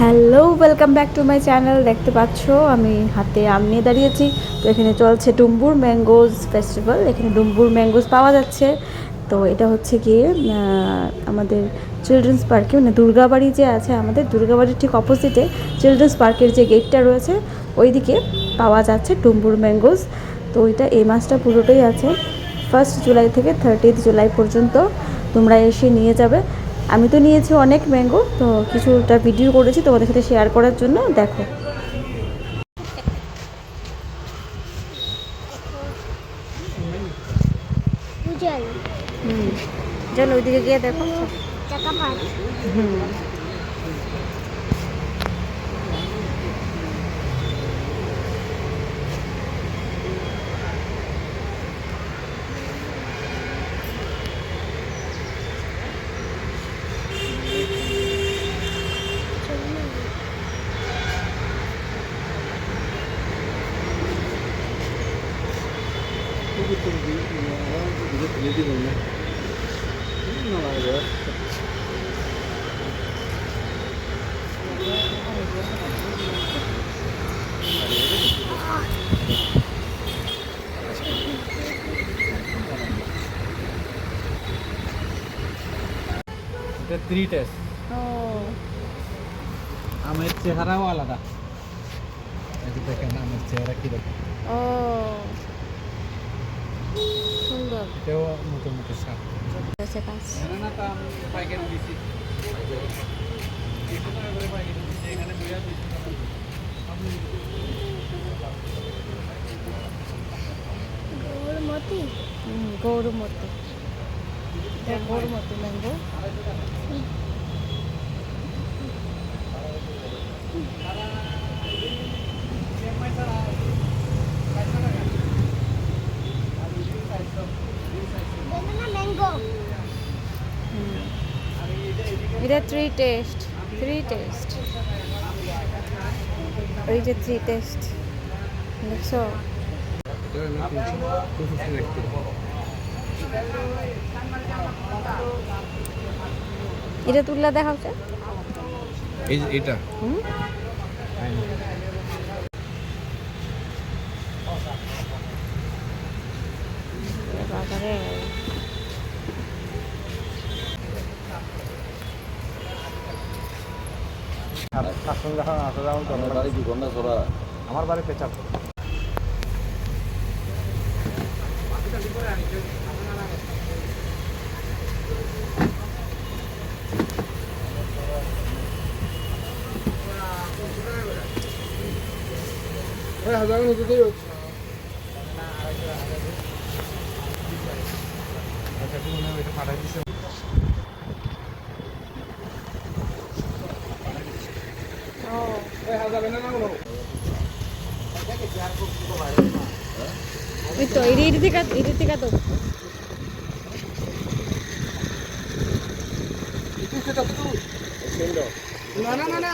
Hello welcome back to my channel দেখতে পাচ্ছ, আমি হাতে আম নিয়ে দাঁড়িয়েছি তো এখানে চলছে ডুম্বুর ম্যাঙ্গোজ ফেস্টিভ্যাল এখানে ডুম্বুর ম্যাঙ্গোজ পাওয়া যাচ্ছে। তো এটা হচ্ছে গিয়ে আমাদের চিলড্রেন্স পার্কে মানে দুর্গাবাড়ি যে আছে আমাদের, দুর্গাবাড়ির ঠিক অপোজিটে চিলড্রেন্স পার্কের যে গেটটা রয়েছে, ওইদিকে পাওয়া যাচ্ছে ডুম্বুর ম্যাঙ্গোজ। তো ওইটা এই মাসটা পুরোটাই আছে। ফার্স্ট জুলাই থেকে থার্টিথ জুলাই পর্যন্ত তোমরা এসে নিয়ে যাবে। আমি তো নিয়েছি অনেক ম্যাঙ্গো তো কিছুটা ভিডিও করেছি তোমাদের সাথে শেয়ার করার জন্য দেখো। হুম চলো ওইদিকে গিয়ে দেখো। হুম। থ্রি টেস্ট ও আমের চেহারাও আলাদা এই যে দেখেন আমের চেহারা কীরকম ও সুন্দর। এটাও নতুন সাপ আছে গাছ না তো আমি পাইকারি দিছি এখানে দুইয়া দিছি গৌরমতি। গৌরমতি গৌরমতি ম্যাঙ্গো। এটা থ্রি টেস্ট থ্রি টেস্ট ওই যে থ্রি টেস্ট দেখছ? এটা তিনশো টু ফিফটি রাখতে এটা। তুললা দেখাও স্যার এই যে এটা হুম বাবারে আমার বাড়ি পেঁচাপ হাজার হতে পাঠাই দিছে ও ওই তো এটি থেকে তো। না না না না।